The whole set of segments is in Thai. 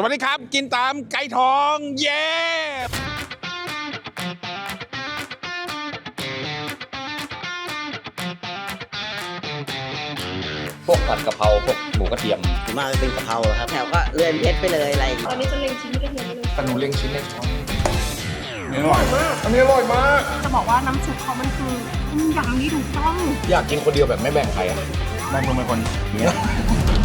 สวัสดีครับ กินตามไก่ทอง เย้พวกผัดกะเพราพวกหมูกระเทียมส่วนมากจะเป็นกะเพราครับ แถวก็เรือนเพชรไปเลยอะไรอย่างตเงี้ยอนนี้จะเล็งชิ้นที่กระเทียมไว้เลยแต่หนูเล็งชิ้นเล็กช้อนอร่อยมาก อันนี้อร่อยมาก จะบอกว่าน้ำซุปเขามันคือต้มยำที่ถูกต้องอยากกินคนเดียวแบบไม่แบ่งใครอะแม่งเป็นคนเฮ้ย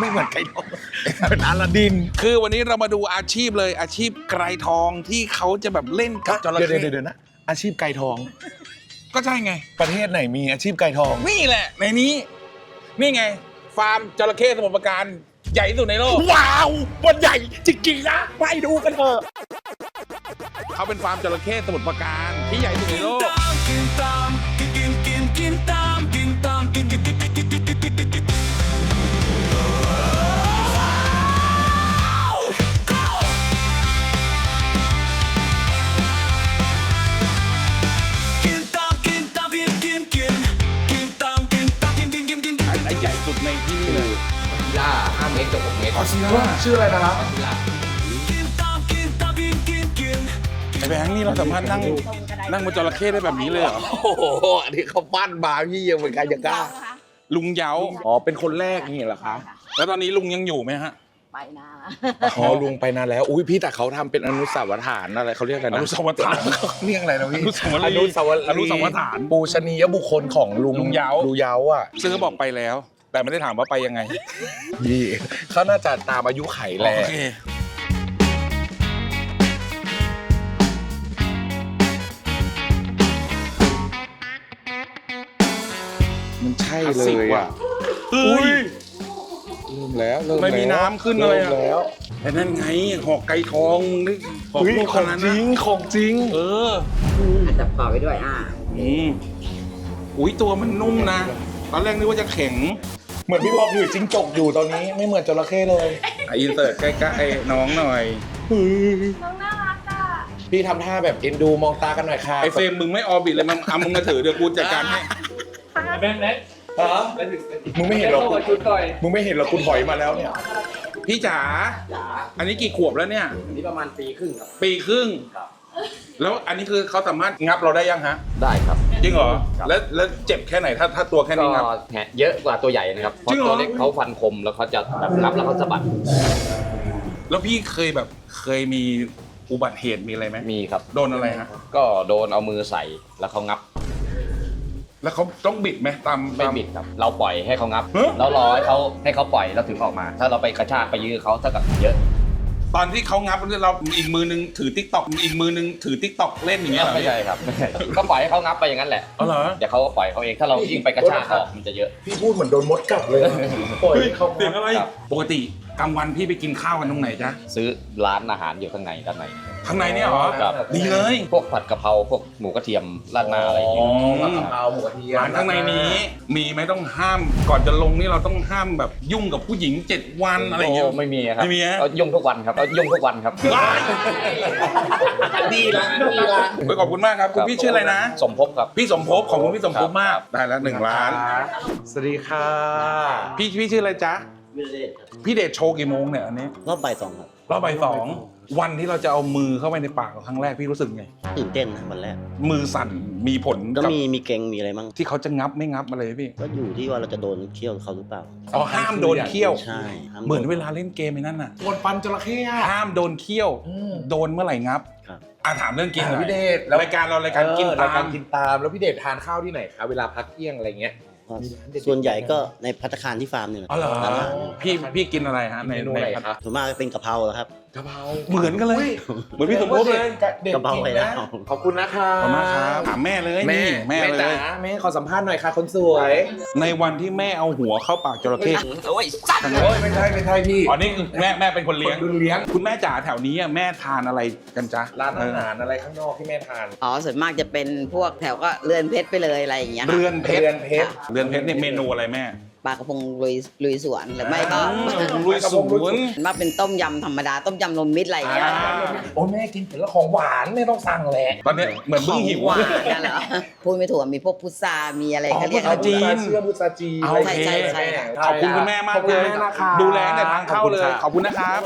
ไม่เหมือนไก่ทองเป็นอาลาดิน คือวันนี้เรามาดูอาชีพเลยอาชีพไกรทองที่เขาจะแบบเล่นกับจระเดี๋ยวเข้เดี๋ยวเดี๋ยวนะ อาชีพไก่ทอง ก็ใช่ไง ประเทศไหนมีอาชีพไก่ทอง นี่แหละ ในนี้ นี่ไง ฟาร์มจระเข้สมุทรปราการใหญ่ที่สุดในโลก ว้าวมันใหญ่จริงๆนะ ไปดูกันเถอะ เขาเป็นฟาร์มจระเข้สมุทรปราการที่ใหญ่ที่สุดในโลกไกับ6เมตรชื่ออะไรนะครับไอ้แบงค์นี่เราสามารถนั่งนั่งบนจระเข้ได้แบบนี้เลยเหรอ โอ้โห อันนี้เขาปั้นมาพี่ยังเป็นใครจะกล้า ลุงเหยาอ๋อ เป็นคนแรกนี่เหรอคะ แล้วตอนนี้ลุงยังอยู่ไหมฮะ ไปนะอ๋อลุงไปนานแล้ว อุ้ยพี่แต่เขาทำเป็นอนุสาวรฐานอะไรเขาเรียกอะไรอนะนุสาวรณ์เรียกอะไรนะพี่ อนุสาวรีย์อนุสาวรีย์อนุสาวรฐาน ปูชนียบุคคลของลุงลุงเหยาลุงเหยาอะ ซึ่งเขาบอกไปแล้ว แต่ไม่ได้ถามว่าไปยังไงพี่เขาน่าจะตามอายุไขแหละโอเคมันใช่คลาสเลสิกยว่ะอะเฮ้ยเริ่มแล้วเริ่มไม่มีแล้วน้ำขึ้นเลยอะ ริ่มแล้วไอ้นั่นไงหอกไก่ทองนี่หอกเฮ้ยลูกขของนาดจนั้รินงของจริง เออ จับคอไว้ด้วยอ่าอืมอุ้ยตัวมันนุ่มนะ ตอนแรกนึกว่าจะแข็ง เหมือนพี่บอลถือจิ้งจกอยู่ตอนนี้ไม่เหมือนจระเข้เลยอะอินเสิร์ตใกล้ๆน้องหน่อยน้องน่ารักอะพี่ทำท่าแบบเอ็นดูมองตากันหน่อยค่ะไอเฟรมมึงไม่ออบิทเลยมึงเอามึงมาถือเดี๋ยวกูจัดการให้ฮะมึงไม่เห็นหรอกมึงไม่เห็นหรอกคุณถอยมาแล้วเนี่ยพี่จ๋าอันนี้กี่ขวบแล้วเนี่ยอันนี้ประมาณปีครึ่งครับปีครึ่งแล้วอันนี้คือเขาสามารถงับเราได้ยังฮะ ได้ครับ จริงเหรอแล้วแล้วเจ็บแค่ไหนถ้าถ้าตัวแค่ก็นี้งับแหะเยอะกว่าตัวใหญ่นะครับเพจริราะงเหรอ ตัวเล็กเขาฟันคมแล้วเขาจะแบบงับแล้วเขาสะบัดแล้วพี่เคยแบบเคยมีอุบัติเหตุมีอะไรไหมมีครับ โดนอะไรฮะ ก็โดนเอามือใส่แล้วเขางับแล้วเขาต้องบิดไหมตามไม่ตาบิดครับ เราปล่อยให้เขางับ ฮะ แล้วรอให้เขาให้เขาปล่อยแล้วถึงออกมา ถ้าเราไปกระชากไปยื้อเขาเท่ากับเยอะ ตอนที่เขางับเราอีกมือนึงถือติ๊กตอกอีกมือนึงถือติ๊กตอกเล่นอย่างเงี้ยเหรอไม่ใช่ครับไม่ใช่ก็ปล่อยให้เขางับไปอย่างนั้นแหละอ๋อเหรอ เดี๋ยวเขาก็ปล่อยเขาเองถ้าเรายิ่งไปกระชากออกมันจะเยอะ พี่พูดเหมือนโดนมดกัดเลยปล่อยเฮ้ยให้เขาเสียงอะไร ครับ ปกติกลางวันพี่ไปกินข้าวกันตรงไหนจ๊ะ ซื้อร้านอาหารอยู่ข้างในด้านใน ข้างในเนี่ยเหรอ ครับ ดีเลย พวกผัดกะเพราพวกหมูกระเทียมราดหน้าอะไรอย่างเงี้ยผัดกะเพราหมูกระเทียมร้านข้างในนี้ มีไหมต้องห้าม ก่อนจะลงนี่เราต้องห้ามแบบยุ่งกับผู้หญิงเจ็ดวันอะไรอย่างเงี้ยโไม่มีครับไม่มีฮะก็ยุ่งทุกวันครับก็ยุ่งทุกวันครับดีละดีละเฮ้ยขอบคุณมากครับ คุณพี่ชื่ออะไรนะ สมภพครับ พี่สมภพขอบคุณพี่สมภพมาก ได้แล้วหนึ่งล้าน สวัสดีค่ะพี่พี่ชื่ออะไรจ๊ะวิเลศครับพี่เดชโชว์กี่โมงเนี่ยอันนี้รอบบ่ายสองครับรอบบ่ายสอง วันที่เราจะเอามือเข้าไปในปากเราครั้งแรกพี่รู้สึกไง ตื่นเต้นนะวันแรก มือสั่นมีผลก็กับมีมีเกรงมีอะไรมั่งที่เขาจะงับไม่งับอะไรพี่ก็อยู่ที่ว่าเราจะโดนเคี่ยวเขาหรือเปล่าอ๋อห้ามโดนเคี้ยว ใช่ห้าโด เหมือนเวลาเล่นเกมไอ้นั่นน่ะคนฟันจระเข้อะ ห้ามโดนเคี้ยวโดนเมื่อไหร่งับครับ อะถามเรื่องกินหน่อยพี่เดชแล้วรายการเรารายการกินเออตารายการมกินตามแล้วพี่เดชทานข้าวที่ไหนคะเวลาพักเที่ยงอะไรเงี้ยส่วนใหญ่ก็ในพัตตาคารที่ฟาร์มเนี่ยแหละอ๋อเหรอร้านอาหารพี่พี่กินอะไรฮะในเมนูในอะไรพัตครับ ส่วนมากก็เป็นกะเพราครับ กะเพราเหมือนกันเลย เหมือนพี่สมภพเลย เด็กกระเพราจริงไข่นะดาว ขอบคุณนะครัขบอบคุณมากครับถามแม่เลยแม่นี่แม่เลจ๋ายแม่ขอสัมภาษณ์หน่อยค่ะคนสวยในวันที่แม่เอาหัวเข้าปากจระเข้โอ้ยไม่ใช่ไม่ใช่พี่อ๋อนี่คือแม่แม่เป็นคนคเลี้ยนงดูเลี้ยง คุณแม่จ๋าแถวนี้อะแม่ทานอะไรกันจ๊ะร้านอาเอหารอะไรข้างนอกที่แม่ทานอ๋อส่วนมากจะเป็นพวกแถวก็เรือนเพชรไปเลยอะไรอย่างเงี้ยอค่ะเรือนเพชรเรือนเพชร เรือนเพชรเนี่ยเมนูอะไรแม่ ปลากระพงลุยลุยสวนหรือไม่ก็ลุยสวนว่าเป็นต้มยำธรรมดาต้มยำรวมมิตรอะไรอย่างเงี้ยโอ้ยแม่กินผลของหวานไม่ต้องสั่งแหละตอนเนี้ยเหมือนขเพิ่องงหิวหวานนั่นเหรอพูดไม่ถูกมีพวกพุทรามีอะไรอ๋อเขาเรียกพุทราจีนอะไรเชื่อพุทราจีนเอาใช่ใช่ใช่ค่ะขอบคุณคุณแม่มากขอบคุเลณยแม่นะคะดูแลแต่ทางเข้าเลยขขออบบคุคุณณนะครับ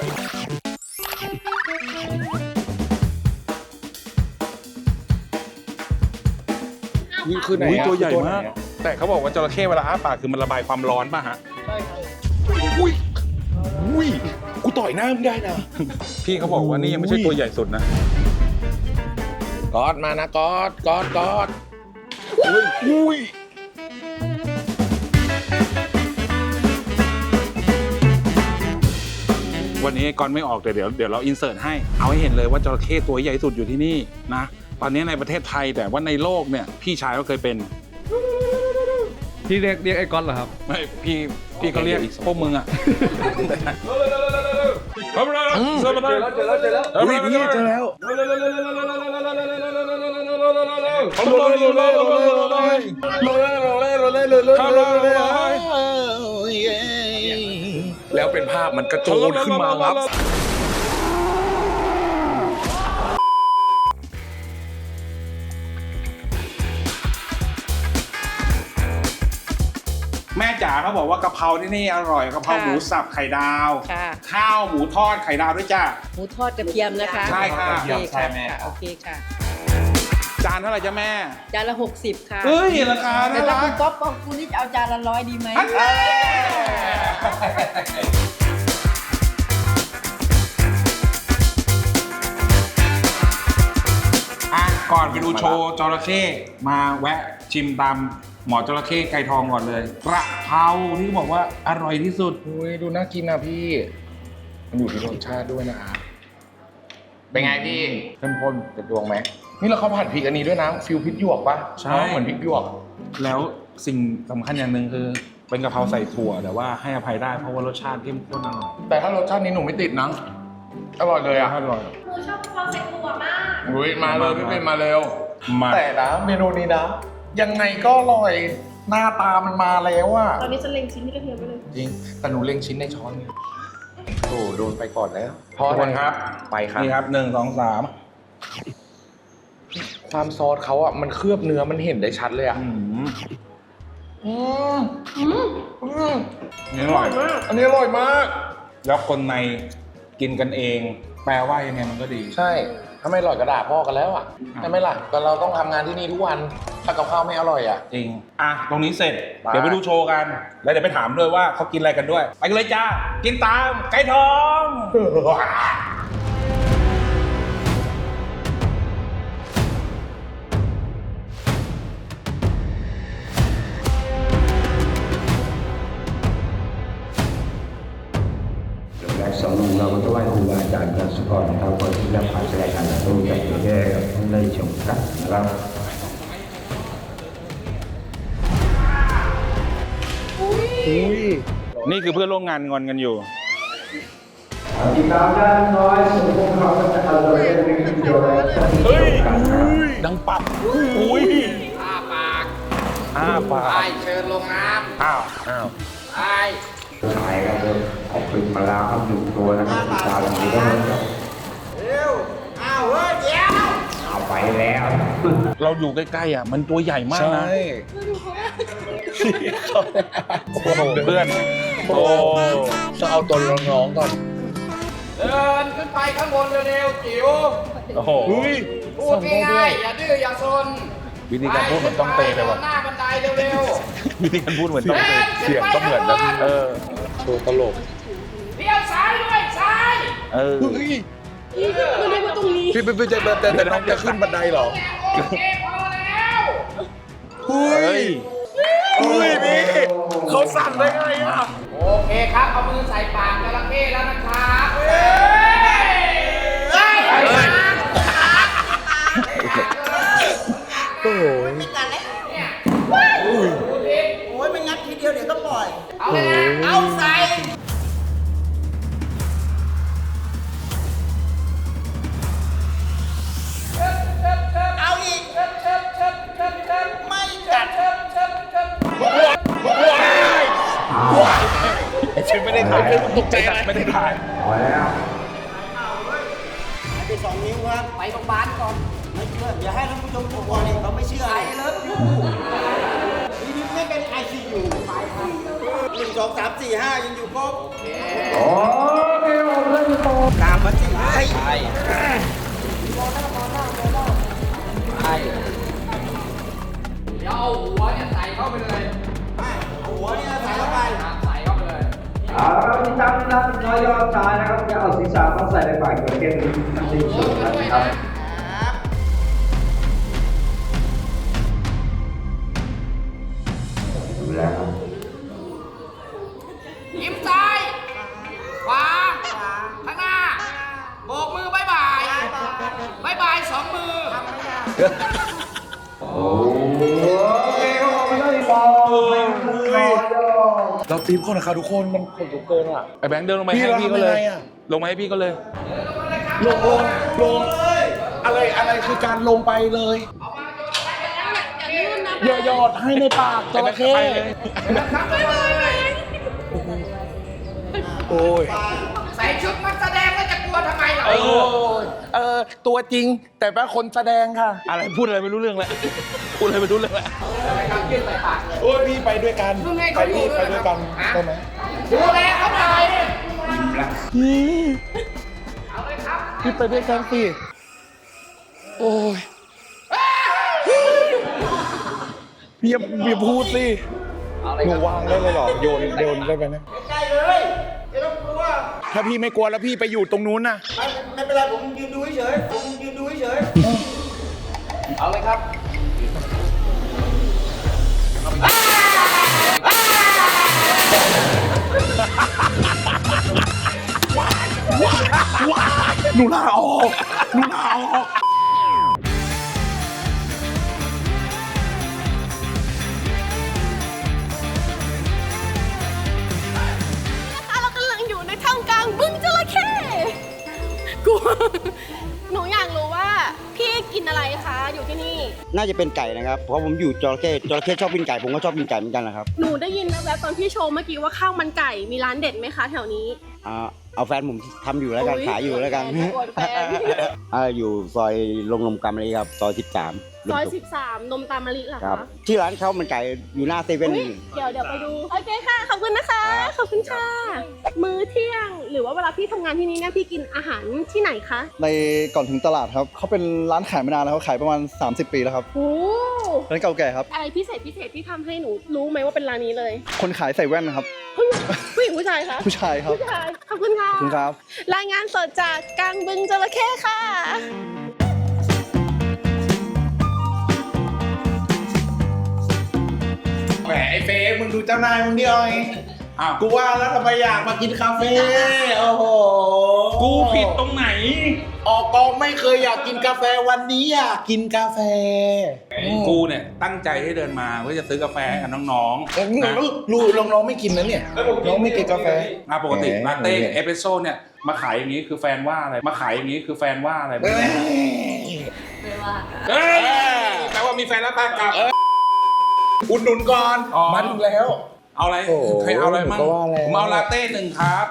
นี่คือไหนอุ้ยอะตัวใหญ่คือไนมากอะ แต่เขาบอกว่าจระเข้เวลาอ้าปากคือมันระบายความร้อนป่ะฮะอุ้ยอุ้ยกูต่อยหน้ามึงได้นะ พี่เขาบอกว่านี่ยังไม่ใช่ตัวใหญ่สุดนะกอดมานะกอดกอดกอดอุ้ยอุ้ยวันนี้ก่อนไม่ออกแต่เดี๋ยวเดี๋ยวเราอินเสิร์ตให้ เอาให้เห็นเลยว่าจระเข้ตัวใหญ่สุดอยู่ที่นี่นะ ตอนนี้ในประเทศไทยแต่ว่าในโลกเนี่ยพี่ชายก็เคยเป็น พี่เรียกเรียกไอ้ก๊อตเหรอครับ ไม่พี่พี่ก็เรียกพวกมึงอะเจอแล้วเจอแล้วเจอแล้วอุ้ยพี่เจอแล้วแล้วเป็นภาพมันกระโจนขึ้นมาครับ แม่จ๋าเขาบอกว่ากะเพราที่นี่อร่อยกะเพราค่ะหมูสับไข่ดาว ค่ะ ข้าวหมูทอดไข่ดาวด้วยจ้า หมูทอดกระเทียมนะคะ ใช่ค่ะ โอเคค่ะค่ะ โอเคค่ะ จานเท่าไหร่จ้าแม่ จานละ 60 ค่ะเฮ้ยราคาแต่น่าถ้ารัคุกณก๊อฟบอกคุณนี่จะเอาจานละร้อยดีไหมอันนี้อะก่อนไปดูโชว์จระเข้มาแวะชิมตาม หมอจระเข้ไก่ทองก่อนเลยกระเพราที่บอกว่าอร่อยที่สุด อุ้ยดูน่ากินนะพี่ มันอยู่ที่รสชาติด้วยนะเป็นไงพี่เข้มข้นเด็ดดวงไหมนี่เราเขาผัดพริกอันนี้ด้วยนะฟิลพริกหยวกปะใช่อ๋อเหมือนพริกหยวก แล้วสิ่งสำคัญอย่างหนึ่งคือ เป็นกะเพราใส่ถั่วแต่ว่าให้อภัยได้เพราะว่ารสชาติเข้มข้นอร่อยแต่ถ้ารสชาตินี้หนูไม่ติดนะอร่อยเลยอะอร่อยหนูชอบความใส่ถั่วมาก อุ้ยมาเลยพี่เป็นมาเร็ว มาแต่นะเมนูนี้นะ ยังไงก็อร่อยหน้าตามันมาแล้วอะตอนนี้ฉันเล็งชิ้นที่กระเทียมไปเลย จริงแต่หนูเล็งชิ้นในช้อนไงโอ้โดนไปก่อนแล้วทุกคนครับ ไปครับ นี่ครับหนึ่งสองสามความซอสเขาอะมันเคลือบเนื้อมันเห็นได้ชัดเลยอะอืมอืมอืมอืมนี่อร่อยอันนี้อร่อยมาก แล้วคนในกินกันเอง แปลว่ายังไงมันก็ดี ใช่ ถ้าไม่อร่อยก็ด่าพ่อกันแล้วอะใช่ไหมล่ะก็เราต้องทำงานที่นี่ทุกวัน ถ้ากับข้าวไม่อร่อยอะ จริง อะ ตรงนี้เสร็จไปเดี๋ยวไปดูโชว์กัน แล้วเดี๋ยวไปถามด้วยว่าเขากินอะไรกันด้วย ไปกันเลยจ้า กินตาม ไก่ทองและสองลุงเราก็ไหว้ครูบาอาจารย์กันสกอนนะครับก่อนที่จะผ่านราย การตู้กับแย่ท่านได้ชมกันนะครับนี่คือเพื่อนร่วมงานงอนกันอยู่ ติดตามด้านน้อยสุดพวกเราก็จะเอาเลยในวิดีโอและที่ชมกันนะครับดังปับอุ้ยอ้าปากอ้าปากไปเชิญลงน้อ้าวอ้าวำไปขายกันเลยขอบคุณมาลาครับอยู่ตัวนะครับติดตามกันดีนะครับ เร็วอ้าวเฮ้ยเดี๋ยว เอา ไปแล้ว เราอยู่ใกล้ๆอะ มันตัวใหญ่มากนะโอ้โหเพื่อน โอ้ต้องเอาตัวน้องๆก่อน เดินขึ้นไปข้างบนเร็วๆจิ๋วโอ้โหพูดง่ายๆอย่าดื้ออย่าซนวิธีการพูดเหมือนต้องเตะเลยว่ะหน้าบันไดเร็ววิธีการพูดเหมือนต้องเตะเสียงก็เหมือนนะเออโชว์ตลกๆเลี้ยวซ้ายด้วยซ้ายเออมันได้มา ตรงนี้พี่พี่พี่จะแต่แต่น้องจะขึ้นบันไดหรอหุ้ยหุ้ยพี่เขาสั่นได้ไงอะโอเคครับเอามือใส่ปากจระเข้แล้วนะครับเฮ้ยเฮ้ยโอ้โหไม่กันแล้วเนี่ยโอ้ยโอ้ยเป็นงัดทีเดียวเดี๋ยวต้องปล่อยเอาเลยนะเอา กใจอะไรไม่ได้ถ่ายไปสองนิ้วครับไปโรงพยาบาลก่อนไม่เชื่ออย่าให้ท่านผู้ชมกลัวเนี่ยเขาไม่เชื่อไอเลิฟยูทีนี้ไม่เป็นไอซียูหนึ่งสองสามสี่ห้ายังอยู่ครบโอเคผมเล่นโตตามมาสิไอ้หัวเนี่ยใส่เข้าไปเอา ละที่ตั้งนับน้อยยอดชายนะครับจะเอาศีรษะมาใส่ในปากเก็บทั้งสิ้นสุดนะครับดูแลครับยิ้มซ้ายขวาข้างหน้าโบกมือบายบายบายบายสองมือโอเคครับผมไม่ได้บอกน้อยยอด เราตีมก่อนนะครับทุกคนมันขนลุกเกินอะ ไอ้แบงค์เดินลงมาพี่ให้เราพี่ทำก็ยังเลไงยอะลงมาให้พี่ก็เลย ลงลงลงอะไรอะไรคือการลงไปเลยอย่าหยอดให้ในปากจระเข้ไปเลย โอ้ย ใส่ชุดนักแสดงแล้วจะกลัวทำไมล่ะ เออเออตัวจริงแต่เป็นคนแสดงค่ะ อะไรพูดอะไรไม่รู้เรื่องแล้วพูดอะไรไม่รู้เรื่องแล้วโอ้ยพี่ไปด้วยกันไปพี่ไปด้วยกันได้ไหมดูแลเขาหน่อยพี่พี่ไปด้วยกันสิโอ้ยพี่อย่าอย่าพูดสิหนูวางได้เลยเหรอโยนโยนได้ไหมนะใกล้เลยไม่ต้องกลัว ถ้าพี่ไม่กลัวแล้วพี่ไปอยู่ตรงนู้นน่ะไม่ไม่เป็นไรผมยืนดูเฉยๆผมยืนดูเฉยเอาเลยครับหนูลาออกหนูลาออก ที่นี่ น่าจะเป็นไก่นะครับ เพราะผมอยู่จระเข้จระเข้ชอบกินไก่ ผมก็ชอบกินไก่เหมือนกันนะครับ หนูได้ยินแวบๆตอนพี่โชว์เมื่อกี้ว่าข้าวมันไก่มีร้านเด็ดไหมคะแถวนี้อ่าเอาแฟนผมทำอยู่แล้วกัน อุ๊ยขายอยู่แล้วกันแฟนอวดแฟน อ่าอยู่ซอยลงนมกำมะลีครับซอย13 ซอย13นมตามมะลิเหรอครัคะบที่ร้านข้าวมันไก่อยู่หน้าเซเว่น อุ๊ยเดี๋ยวเดี๋ยวไปดู โอเคค่ะ ขอบคุณนะคะขอบคุณค่ะ มื้อเที่ยง หรือว่าเวลาพี่ทำงานที่นี่เนี่ยพี่กินอาหารที่ไหนคะในก่อนถึงตลาดครับเขาเป็นร้านขายมานานแล้วเขาขายประมาณ 30 ปีแล้วครับโอ้ร้านเก่าแก่ครับ อะไรพิเศษพิเศษที่ทำให้หนูรู้ไหมว่าเป็นร้านนี้เลย คนขายใส่แว่นนะครับเฮ้ยผู้หญิงผู้ชายคะผู้ชายครับผู้ชาย ขอบคุณค่ะ ขอบคุณครับ รายงานสดจากกลางบึงจระเข้ค่ะ แหมไอ้เฟย์มึงดูเจ้านายมึงดิออยอ้าวกูว่าแล้วทำไมอยากมากินคาเฟ่โอ้โหกูผิดตรงไหน ออกกองไม่เคยอยากกินกาแฟวันนี้อยากกินกาแฟ กูเนี่ยตั้งใจให้เดินมาเพื่อจะซื้อกาแฟกับน้องเอ้ยๆนะลูกลูกน้องๆไม่กินนะเนี่ยน้องไม่กินกาแฟอะปกติแหมลาเต้เอสเปรสโซ่เนี่ยมาขายอย่างนี้คือแฟนว่าอะไรมาขายอย่างนี้คือแฟนว่าอะไรเอ้ยเอ้ยแปลว่ามีแฟนแล้วตากลับ อุดหนุนก่อนอ๋อ มาถึงแล้ว เอาอะไรโอ้โหใครเอาอะไรมั่งก็ว่าแล้ว ผมเอาลาเต้หนึ่งครับ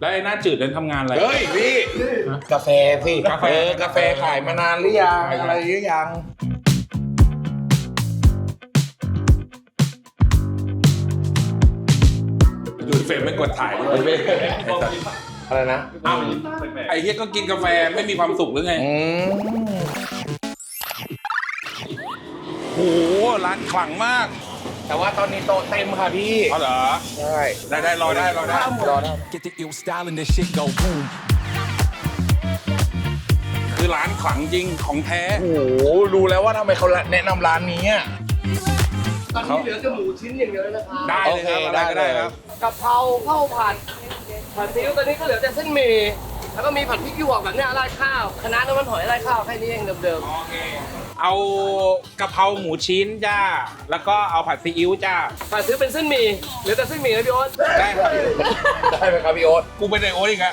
แล้วไอ้หน้าจืดนั้นทำงานอะไร เฮ้ยพี่กาแฟสิกาแฟ เออกาแฟขายมานานหรือยังอะไรหรือยัง ดูดเฟรมไม่กดถ่ายด้วยอะไรนะเอ้าไอ้เฮียก็กินกาแฟไม่มีความสุขหรือไง อืมโอ้โห ร้านขลังมากแต่ว่าตอนนี้โต๊ะเต็มค่ะพี่เอาเหรอใช่ได้ได้รอได้รอได้รอได้ Get the ill style and this shit go boom. คือร้านขลังจริงของแท้โอ้โหรู้แล้วว่าทำไมเขาแนะนำร้านนี้อะตอนนี้เหลือแต่หมูชิ้นอย่างเดียวแล้วนะครับได้เลยครับอะไรก็ได้ครับกะเพราข้าวผัดผัดซีอิ๊วตอนนี้ก็เหลือแต่เส้นหมี่แล้วก็มีผัดพริกหยวกแบบเนี้ยราดข้าวคณะน้าน้ำมันหอยราดข้าวแค่นี้เองเดิมเอากะเพราหมูชิ้นจ้า แล้วก็เอาผัดซีอิ๊วจ้าๆผัดซื้อเป็นเส้นหมี่หรือแต่เส้นหมี่นะพี่โอ๊ตได้ครับได้ไหมครับพี่โอ๊ตกูเป็นไอโอ๊ตอีกอะ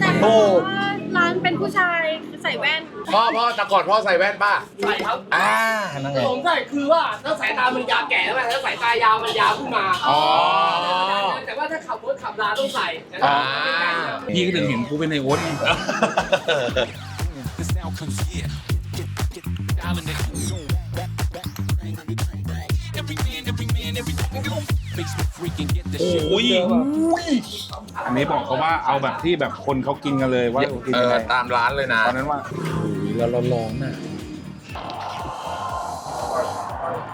แต่เขาบอกว่าร้านเป็นผู้ชายใส่แว่น พ่อพ่อแต่ก่อนพ่อใส่แว่นป่ะใส่ครับอ่านั่นไงผมใส่คือว่าถ้าสายตามันยาวแก่แล้วถ้าสายตายาวมันยาวขึ้นมาอ๋อแต่ว่าถ้าขับรถขับลาต้องใส่แต่อ่าถ้าไม่ใส่เนี่ยพี่ก็ถึงเห็นกูเป็นไอโอ๊ตไง This now comes โอ้ shit. ยอันนี้บอกเขาว่าเอาแบบที่แบบคนเขากินกันเลยว่ากินเอยังอไงตามร้านเลยนะตอนนั้นว่าแล้วร้อนๆน่ะ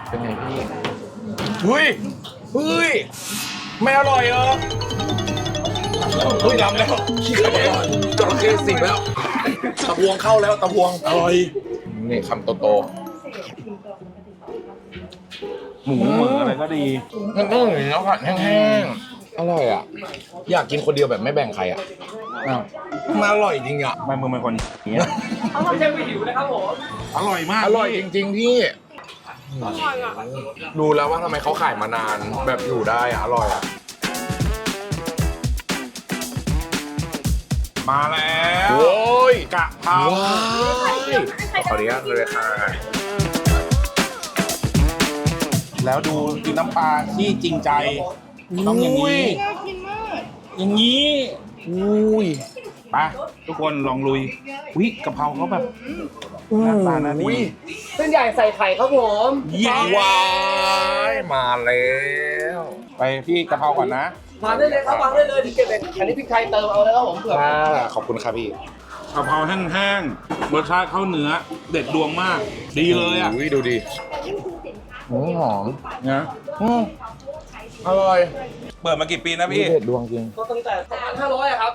เป็นไงพี่เฮ้ยเฮ้ยไม่อร่อยเหรอเฮ้ยลำแล้วจระเข้สิบแล้วตะพวงเข้าแล้วตะพวงอร่อยนี่คำโต หมูเหมืออะไรก็ดีๆมันต้องอย่างนี้แล้วผัดแห้งๆอร่อยอะ อยากกินคนเดียวแบบไม่แบ่งใครอะอ้าวมันอร่อยจริงอะ ไม่มึงเป็นคนอย่างเงี้ยไม่ใช่ไม่หิวนะครับผมอร่อยมากอร่อยจริงๆพี่อร่อยอะดูแล้วว่าทำไมเขาขายมานานแบบอยู่ได้อะอร่อยอะ มาแล้วโอ้ยกะเพราว้ายขออนุญาตเลยค่ะ แล้วดูกินน้ำปลาที่จริงใจต้องอย่างนี้อย่างนี้อุ้ยไปทุกคนลองลุยวิกะเพราเขาแบบหน้าตาน่าดีอุ้ยเส้นใหญ่ใส่ไข่ครับผมเย้ว้ายมาแล้ว ไปที่กะเพราก่อนนะวางได้เลยครับวางได้เลยที่เก็บเองอันนี้พริกไทยเติมเอาเลยครับผมเผื่อค่ะขอบคุณครับพี่กะเพราแห้งๆรสชาติข้าวเนื้อเด็ดดวงมาก ดีเลยอะอุ้ยดูดิ อืมหอมนะอืมอร่อย เปิดมากี่ปีนะพี่ เด็ดดวงจริง ก็ตั้งแต่2,500อะครับ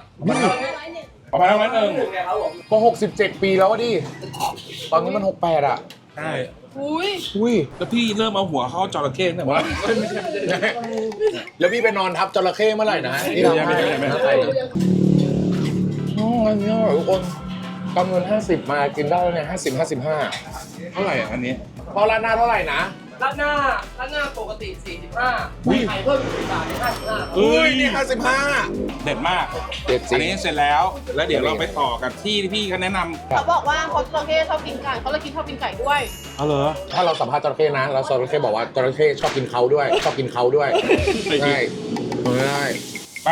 ประมาณนั้นหนึ่งไงครับผมก็67 ปีแล้วอะดิ ตอนนี้มัน 68 อะ ใช่อุ้ยอุ้ย แล้วพี่เริ่มเอาหัวเข้าจระเข้เนี่ยว่าไม่ใช่ไม่ใช่แล้วพี่ไปนอนทับจระเข้เมื่อไหร่นะไม่ใช่ไม่ใช่ไม่ใช่อ๋ออันนี้อร่อยทุกคนกำเงิน50 มากินได้แล้วเนี่ย50 55 เท่าไหร่อะอันนี้พอร้านหน้าเท่าไหร่นะ ด้านหน้าด้านหน้าปกติ 45ไข่เพิ่มอีก10บาทเป็น55อุ้ยนี่55 เด็ดมาก เด็ดจริอังนนี้เสร็จแล้ว แล้วเดี๋ยวเราไปต่อกับที่ที่พี่เขาแนะนำเขาบอกว่าเขาจระเข้ชอบกินไก่เขาเลยกินชอบกินไก่ด้วย เอาเหรอ ถ้าเราสัมภาษณ์จระเข้นะเราจระเข้บอกว่าจระเข้ชอบกินเขาด้วย ชอบกินเขาด้วยไม่จริงใช่ไม่ได้ไป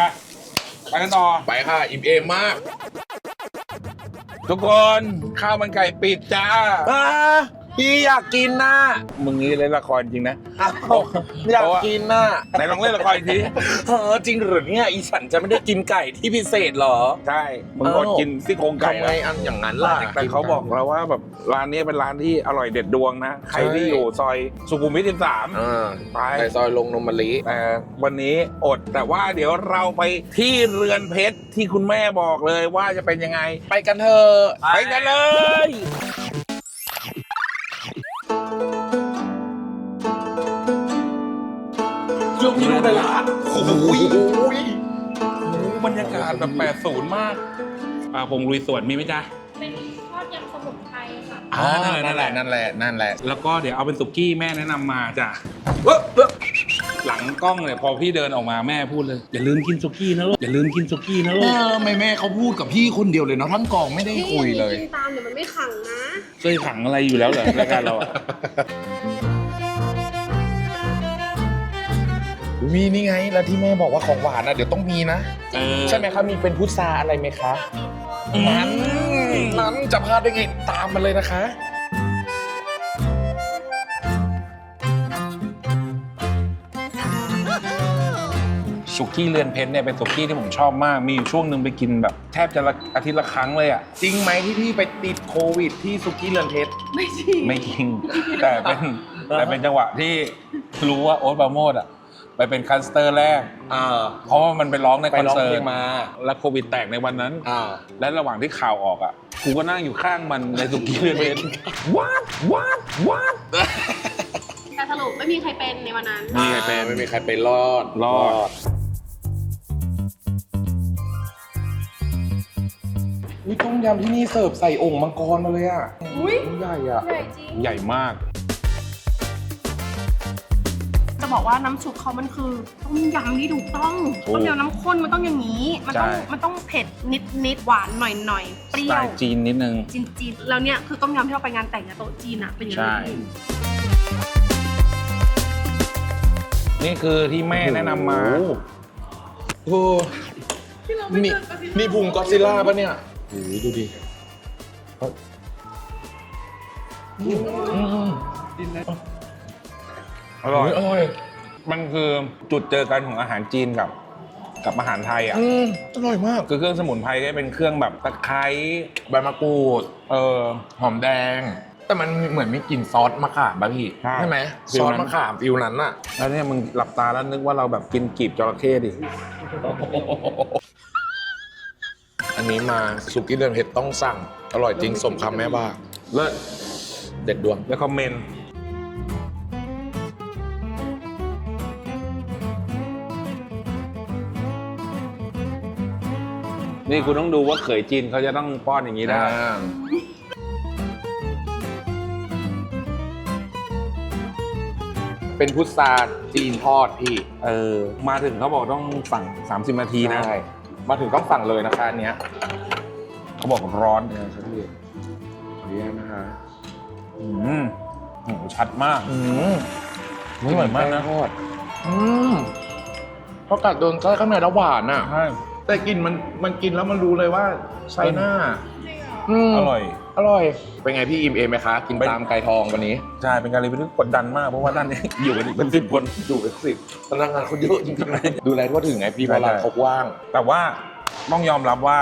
ไปกันต่อ ไปค่ะอิ่มเอมมาก ทุกคนข้าวมันไก่ปิดจ้า พี่อยากกินนะมึงนี้เล่นละครจริงนะอยากกินนะไหนลองเล่นละครอีกทีเออจริงหรือเนี่ยอีสันจะไม่ได้กินไก่ที่พิเศษเหรอ ใช่มึงอดกินซี่โครงไก่ทำไงอะอันอย่างนั้นล่ะแต่เขาบอกเราว่าแบบร้านนี้เป็นร้านที่อร่อยเด็ดดวงนะใครที่อยู่ซอยสุขุมวิท13 อ่าไปไปซอยลงนมมะลิแต่วันนี้อดแต่ว่าเดี๋ยวเราไปที่เรือนเพชรที่คุณแม่บอกเลยว่าจะเป็นยังไง ไปกันเถอะ ไปกันเลย ยกนิ้วเลยล่ะโอ้ยบรรยากาศแบบ 80 มากอ่าพงลุยสวนมีไหมจ๊ะ เป็นทอดยำสมุนไพรค่ะอ่านั่นแหละนั่นแหละนั่นแหละ แล้วก็เดี๋ยวเอาเป็นสุกี้แม่แนะนำมาจ้ะเว้อเว้อหลังกล้องเนี่ยพอพี่เดินออกมาแม่พูดเลย อย่าลืมกินสุกี้นะลูกอย่าลืมกินสุกี้นะลูเอกอแม่แม่เขาพูดกับพี่คนเดียวเลยเนาะทั้งกองไม่ได้คุยเลยกินตามเดี๋ยวมันไม่ขังนะ เคยขังอะไรอยู่แล้วเหรอรายการเราอะ มีนี่ไง แล้วที่แม่บอกว่าของหวานนะเดี๋ยวต้องมีนะ เออ ใช่ไหมครับ มีเป็นพุทราอะไรไหมคะนั้นนั้นจะพลาดได้ไงตามมาเลยนะคะ สุกี้เรือนเพชรเนี่ยเป็นสุกี้ที่ผมชอบมาก มีอยู่ช่วงหนึ่งไปกินแบบ แทบจะละอาทิตย์ละครั้งเลยอะ จริงไหมที่พี่ไปติดโควิดที่สุกี้เรือนเพชร ไม่จริง ไม่จริง แต่เป็นแต่เป็นจังหวะที่รู้ว่าโอ๊ตปราโมดอะ ไปเป็นคัสเตอร์แรก อ่าเพราะว่ามันไปร้องในไปคอนร้องเสิเพร์ลตงมา แล้วโควิดแตกในวันนั้น อ่า และระหว่างที่ข่าวออกอะกูก็นั่งอยู่ข้างมันในสุกี้เรือนเพชรว้าวว้าวว้าวแต่สรุปไม่มีใครเป็นในวันนั้น มีใครเป็น ไม่มีใครเป็นรอดรอด อุ้ยต้มยำที่นี่เสิร์ฟใส่โอ่งมังกรมาเลยอะอุ้ย ใหญ่อะ ใหญ่จริง ใหญ่มาก บอกว่าน้ำซุปเขามันคือต้มยำที่ถูกต้องถูกต้มยำน้ำข้นมันต้องอย่างนี้ มันต้องใช่ มันต้องเผ็ดนิดนิดๆหวานหน่อยหน่อยๆเปสรี้ไตยวล์จีนนิดนึง จีนจีนๆแล้วเนี่ยคือต้มยำที่เราไปงานแต่งอะโต๊ะจีนอะเป็นอย่างใช่นี้นี่คือที่แม่แนะนำมาโอ้นี่นี่พุงก็อดซิลล่าปะเนี่ยโอ้ยดูดิอ ร่อยอร่อย มันคือจุดเจอกันของอาหารจีนกับ กับอาหารไทยอะอืมอร่อยมาก คือเครื่องสมุนไพรก็เป็นเครื่องแบบตะไคร้ใบมะกรูด เออ หอมแดง แต่มันเหมือนไม่กลิ่นซอสมะขามป่ะพี่ใช่ไหมฟิซลอนั้สน มะขามฟิวนั้นน่ะแล้วเนี่ยมึงหลับตาแล้วนึกว่าเราแบบกินกีบจระเข้ดิ อันนี้มาสุกี้เดือนเผ็ดต้องสั่ง อร่อยจริงสมคำแม่บ้าเลิศเด็ดดวง แล้วคอมเมนต์ นี่คุณต้องดูว่าเขยจีนเขาจะต้องป้อนอย่างนี้ได้เป็นพุทราจีนทอดพี่เออ มาถึงเขาบอกต้องสั่ง 30 นาทีนะ ใช่มาถึงต้องสั่งเลยนะคะอันเนี้ยเขาบอกร้อนเนี่ยครับพี่ขออนุญาตนะคะอืมโอ้โหชัดมาก อืมอร่อยมากนะ ทอดอืมเพราะกัดโดนไส้ข้างในแล้วหวานอะ ใช่ แต่กลินมันมันกินแล้วมันรู้เลยว่าไส้หน้ามอร่อย อร่อย เป็นไงพี่อิมเอมไหมคะ กินเป็นตามไก่ทองวันนี้ ใช่ เป็นการรีวิวที่กดดันมาก เพราะว่าด้านนี้อยู่กันอีกเป็นสิบคนดูเป็นสิบพนักงานเขาเยอะจริงๆเลยดูแลทั่วถึงไงพี่ใช่เพราะร้านใช่เขากว้าง แต่ว่าต้องยอมรับว่า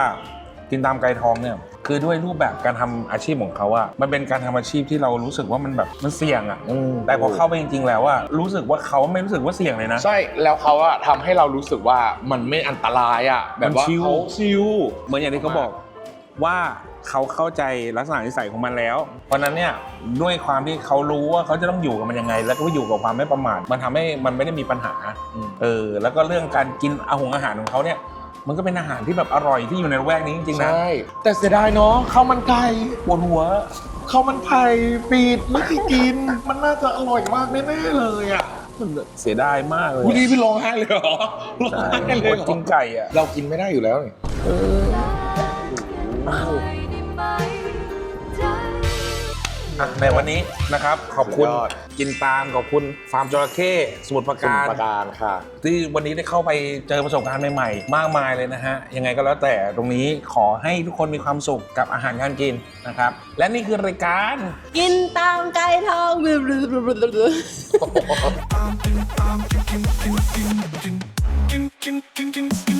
กินตามไกลทองเนี่ย คือด้วยรูปแบบการทำอาชีพของเขาอะมันเป็นการทำอาชีพที่เรารู้สึกว่ามันแบบมันเสี่ยงอะอืมแต่พอเข้าไปจริงๆแล้วว่ารู้สึกว่าเขาไม่รู้สึกว่าเสี่ยงเลยนะ ใช่แล้วเขาอะทำให้เรารู้สึกว่ามันไม่อันตรายอะแบบว่ามันชิลเขาชิลเหมือนอย่างที่เขาบอกว่าเขาเข้าใจลักษณะนิสัยของมันแล้ว เพราะฉะนั้นเนี่ยด้วยความที่เขารู้ว่าเขาจะต้องอยู่กับมันยังไง แล้วก็อยู่กับความไม่ประมาทมันทำให้มันไม่ได้มีปัญหาเออแล้วก็เรื่องการกินอาหงอาหารของเขาเนี่ย มันก็เป็นอาหารที่แบบอร่อยที่อยู่ในละแวกนี้จริงๆนะ ใช่ แต่เสียดายเนาะข้าวมันไก่ปวดหัวข้าวมันไก่ปิดไม่ได้กิน มันน่าจะอร่อยมากแน่ๆเลยอะเสียดายมากเลยวันนี้พี่ร้องไห้เลยเหรอร้องใช่ไห้เลยปเหรวดอกินไก่อะเรากินไม่ได้อยู่แล้วนี่อะ ในวันนี้นะครับ ขอบคุณสุดยอด กินตามขอบคุณฟาร์มจระเข้สมุทรปราสมุการทรปราการค่ะ ที่วันนี้ได้เข้าไปเจอประสบการณ์ใหม่ๆ มากมายเลยนะฮะ ยังไงก็แล้วแต่ตรงนี้ขอให้ทุกคนมีความสุขกับอาหารการกินนะครับ และนี่คือรายการ กินตามไก่ทองบลูบลูบลูบลู Ding, ding, ding, ding, ding,